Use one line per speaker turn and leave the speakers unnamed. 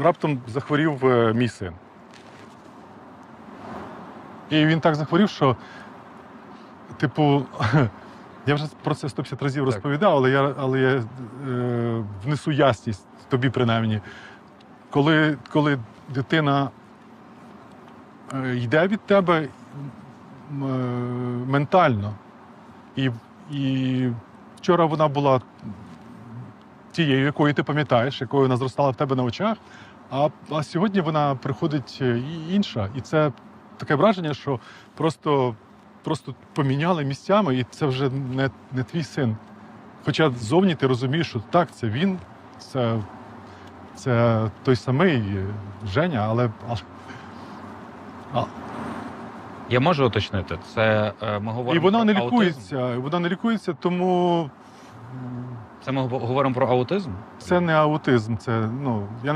раптом захворів е, мій син. І він так захворів, що, типу, я вже про це 150 разів
Так.
розповідав, але я, але я е, внесу ясність тобі принаймні. Коли, коли дитина е, йде від тебе е, ментально, і, і вчора вона була тією, якою ти пам'ятаєш, якою вона зростала в тебе на очах, а, а сьогодні вона приходить е, інша. І це таке враження, що просто, просто поміняли місцями, і це вже не, не твій син. Хоча ззовні ти розумієш, що так, це він, це, це той самий е, Женя, але. а-
Я можу уточнити, це е, ми говоримо
і вона не
аутизм?
лікується. Вона не лікується, тому
Це ми говоримо про аутизм?
це не аутизм. Це ну я